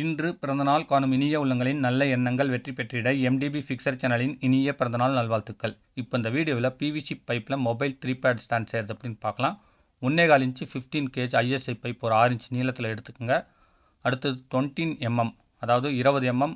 இன்று பிறந்தநாள் காணும் இனிய உள்ளங்களின் நல்ல எண்ணங்கள் வெற்றி பெற்றிட எம்டிபி ஃபிக்சர் சேனலின் இனிய பிறந்தநாள் நல்வாழ்த்துக்கள். இப்போ இந்த வீடியோவில் பிவிசி பைப்பில் மொபைல் த்ரீ பேட் ஸ்டாண்ட் செய்கிறது அப்படின்னு பார்க்கலாம். ஒன்றே கால் inch fifteen gauge ISI pipe ஒரு ஆறு இன்ச் நீளத்தில் எடுத்துக்கோங்க. அடுத்தது டுவெண்ட்டீன் எம்எம் அதாவது இருபது எம்எம்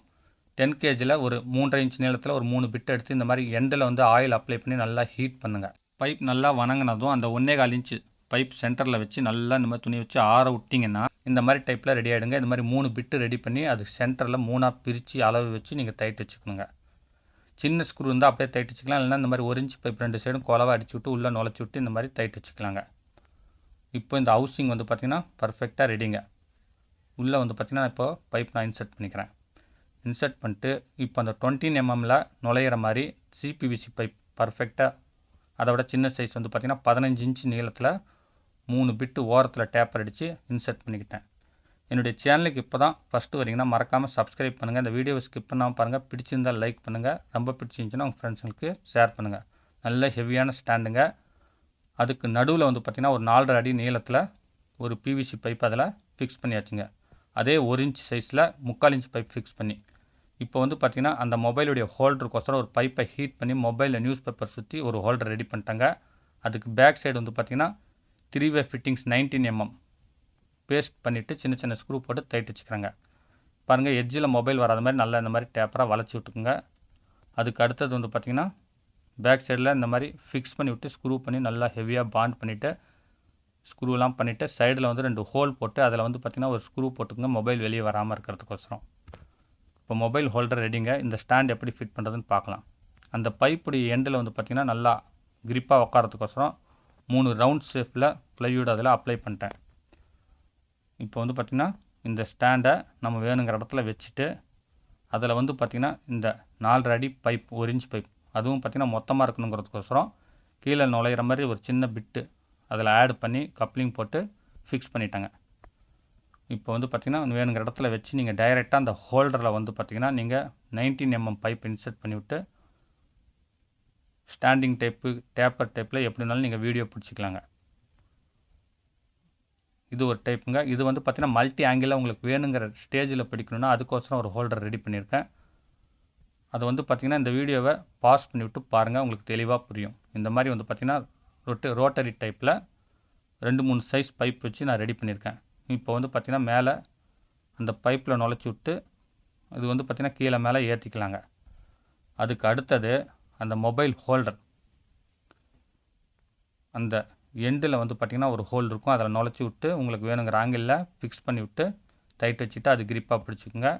டென் கேஜில் ஒரு மூன்றரை இன்ச் நீளத்தில் ஒரு மூணு பிட் எடுத்து இந்த மாதிரி எண்டில் வந்து ஆயில் அப்ளை பண்ணி நல்லா ஹீட் பண்ணுங்கள் பைப் நல்லா வணங்கினதும் அந்த ஒன்றே கால் இன்ச்சு பைப் சென்டரில் வச்சு நல்லா இந்த மாதிரி துணி வச்சு ஆற விட்டிங்கன்னா இந்த மாதிரி டைப்பில் ரெடி ஆகிடுங்க இந்த மாதிரி மூணு பிட்டு ரெடி பண்ணி அது சென்டரில் மூணாக பிரித்து அளவு வச்சு நீங்கள் டைட் வச்சுக்கணுங்க. சின்ன ஸ்க்ரூ இருந்தால் அப்படியே டைட் வச்சுக்கலாம். இல்லைன்னா இந்த மாதிரி ஒரு இன்ச் பைப் ரெண்டு சைடும் குலவை அடிச்சு விட்டு உள்ளே நுழைச்சி விட்டு இந்த மாதிரி டைட் வச்சுக்கலாங்க. இப்போ இந்த ஹவுசிங் வந்து பார்த்திங்கன்னா பர்ஃபெக்டாக ரெடிங்க உள்ளே வந்து பார்த்திங்கன்னா இப்போ பைப் நான் இன்சர்ட் பண்ணிக்கிறேன். இன்சர்ட் பண்ணிட்டு இப்போ அந்த டுவெண்ட்டின் எம்எம்மில் நுழையிற மாதிரி சிபிவிசி பைப் பர்ஃபெக்டாக அதை விட சின்ன சைஸ் வந்து பார்த்திங்கன்னா பதினஞ்சு இன்ச் நீளத்தில் மூணு பிட்டு ஓரத்தில் டேப்பர் அடித்து இன்சர்ட் பண்ணிக்கிட்டேன். என்னுடைய சேனலுக்கு இப்போ தான் ஃபஸ்ட்டு வரீங்கன்னா மறக்காமல் சப்ஸ்கிரைப் பண்ணுங்கள் இந்த வீடியோவை ஸ்கிப் பண்ணாமல் பாருங்கள் பிடிச்சிருந்தால் லைக் பண்ணுங்கள் ரொம்ப பிடிச்சிருந்துச்சுன்னா உங்கள் ஃப்ரெண்ட்ஸுங்களுக்கு ஷேர் பண்ணுங்கள் நல்ல ஹெவியான ஸ்டாண்டுங்க அதுக்கு நடுவில் வந்து பார்த்திங்கன்னா ஒரு நாலரை அடி நீளத்தில் ஒரு பிவிசி பைப் அதில் ஃபிக்ஸ் பண்ணியாச்சுங்க. அதே ஒரு இன்ச் சைஸில் முக்கால் இன்ச் பைப் ஃபிக்ஸ் பண்ணி. இப்போ வந்து பார்த்திங்கன்னா அந்த மொபைலுடைய ஹோல்டருக்கோசரம் ஒரு பைப்பை ஹீட் பண்ணி மொபைலில் நியூஸ் பேப்பர் சுற்றி ஒரு ஹோல்டர் ரெடி பண்ணிட்டாங்க. அதுக்கு பேக் சைடு வந்து பார்த்திங்கன்னா three way fittings nineteen MM. Paste பண்ணிவிட்டு சின்ன சின்ன ஸ்க்ரூ போட்டு டைட் வச்சுக்கிறாங்க. பாருங்கள் எட்ஜில் மொபைல் வராத மாதிரி நல்லா இந்த மாதிரி டேப்பராக வளைச்சி விட்டுக்குங்க. அதுக்கு அடுத்தது வந்து பார்த்திங்கன்னா பேக் சைடில் இந்த மாதிரி ஃபிக்ஸ் பண்ணி விட்டு ஸ்க்ரூ பண்ணி நல்லா ஹெவியாக பாண்ட் பண்ணிவிட்டு ஸ்க்ரூலாம் பண்ணிவிட்டு சைடில் வந்து ரெண்டு ஹோல் போட்டு அதில் வந்து பார்த்திங்கன்னா ஒரு ஸ்க்ரூ போட்டுக்குங்க மொபைல் வெளியே வராமல் இருக்கிறதுக்கோசரம். இப்போ மொபைல் ஹோல்டர் ரெடிங்க இந்த ஸ்டாண்ட் எப்படி ஃபிட் பண்ணுறதுன்னு பார்க்கலாம். அந்த பைப்புடைய எண்டில் வந்து பார்த்திங்கன்னா நல்லா கிரிப்பாக உட்காரத்துக்கோசரம் மூணு ரவுண்ட் ஷேப்பில் ப்ளைவுட் அதில் அப்ளை பண்ணிட்டேன். இப்போ வந்து பார்த்திங்கன்னா இந்த ஸ்டாண்டை நம்ம வேணுங்கிற இடத்துல வச்சுட்டு அதில் வந்து பார்த்திங்கன்னா இந்த நாலரை அடி பைப் ஒரு இன்ச் பைப் அதுவும் பார்த்திங்கன்னா மொத்தமாக இருக்கணுங்கிறதுக்கோசரம் கீழே நுழையிற மாதிரி ஒரு சின்ன பிட்டு அதில் ஆட் பண்ணி கப்ளிங் போட்டு ஃபிக்ஸ் பண்ணிட்டாங்க. இப்போ வந்து பார்த்திங்கன்னா வேணுங்கிற இடத்துல வச்சு நீங்கள் டைரெக்டாக அந்த ஹோல்டரில் வந்து பார்த்திங்கன்னா நீங்கள் நைன்டீன் எம்எம் பைப் இன்சர்ட் பண்ணிவிட்டு ஸ்டாண்டிங் டைப்பு டேப்பர் டைப்பில் எப்படினாலும் நீங்கள் வீடியோ பிடிச்சிக்கலாங்க. இது ஒரு டைப்புங்க. இது வந்து பார்த்திங்கன்னா மல்டி ஆங்கிளில் உங்களுக்கு வேணுங்கிற ஸ்டேஜில் பிடிக்கணுன்னா அதுக்கோசரம் ஒரு ஹோல்டர் ரெடி பண்ணியிருக்கேன். அதை வந்து பார்த்திங்கன்னா இந்த வீடியோவை பாஸ் பண்ணிவிட்டு பாருங்கள் உங்களுக்கு தெளிவாக புரியும். இந்த மாதிரி வந்து பார்த்திங்கன்னா ரொட்டு ரோட்டரி டைப்பில் ரெண்டு மூணு சைஸ் பைப் வச்சு நான் ரெடி பண்ணியிருக்கேன். இப்போ வந்து பார்த்திங்கன்னா மேலே அந்த பைப்பில் நுழைச்சி விட்டு இது வந்து பார்த்திங்கன்னா கீழே மேலே ஏற்றிக்கலாங்க. அதுக்கு அடுத்தது அந்த மொபைல் ஹோல்டர். அந்த எண்டில் வந்து பார்த்திங்கன்னா ஒரு ஹோல் இருக்கும். அதில் நுழைச்சி விட்டு உங்களுக்கு வேணுங்கிற ஆங்கிளில் ஃபிக்ஸ் பண்ணி விட்டு டைட் வச்சுட்டு அது கிரிப்பாக பிடிச்சிக்கோங்க.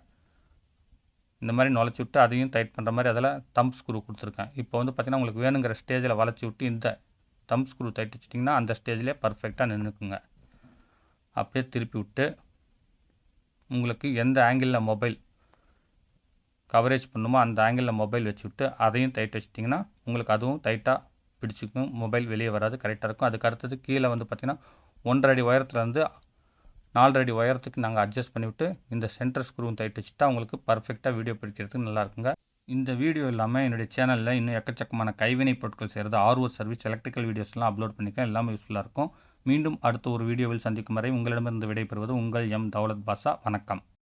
இந்த மாதிரி நுழைச்சி விட்டு அதையும் டைட் பண்ணுற மாதிரி அதில் தம்ப் ஸ்க்ரூ கொடுத்துருக்கேன். இப்போ வந்து பார்த்திங்கன்னா உங்களுக்கு வேணுங்கிற ஸ்டேஜில் வளைச்சி விட்டு இந்த தம் ஸ்க்ரூ டைட் வச்சிட்டிங்கன்னா அந்த ஸ்டேஜ்லேயே பர்ஃபெக்டாக நின்றுக்குங்க அப்படியே திருப்பி விட்டு உங்களுக்கு எந்த ஆங்கிளில் மொபைல் கவரேஜ் பண்ணுமோ அந்த ஆங்கிளில் மொபைல் வச்சுக்கிட்டு அதையும் டைட் வச்சிட்டிங்கன்னா உங்களுக்கு அதுவும் டைட்டாக பிடிச்சிக்கும். மொபைல் வெளியே வராது கரெக்டாக இருக்கும். அதுக்கு அடுத்தது கீழே வந்து பார்த்திங்கன்னா ஒன்றரை அடி உயரத்துலேருந்து நாலரை அடி உயரத்துக்கு நாங்கள் அட்ஜஸ்ட் பண்ணிவிட்டு இந்த சென்டர் ஸ்க்ரூவும் டைட் வச்சுட்டா உங்களுக்கு பர்ஃபெக்டாக வீடியோ பிடிக்கிறதுக்கு நல்லாயிருக்குங்க இந்த வீடியோ இல்லாமல் என்னுடைய சேனலில் இன்னும் எக்கச்சக்கமான கைவினை பொருட்கள் செய்கிறது ஆர்வ சர்வீஸ் எலக்ட்ரிக்கல் வீடியோஸ்லாம் அப்லோட் பண்ணிக்கேன் எல்லாமே யூஸ்ஃபுல்லாக இருக்கும். மீண்டும் அடுத்த ஒரு வீடியோவில் சந்திக்கும் வரை உங்களிடமிருந்து விடைபெறுவது உங்கள் எம் தௌலத் பாஷா. வணக்கம்.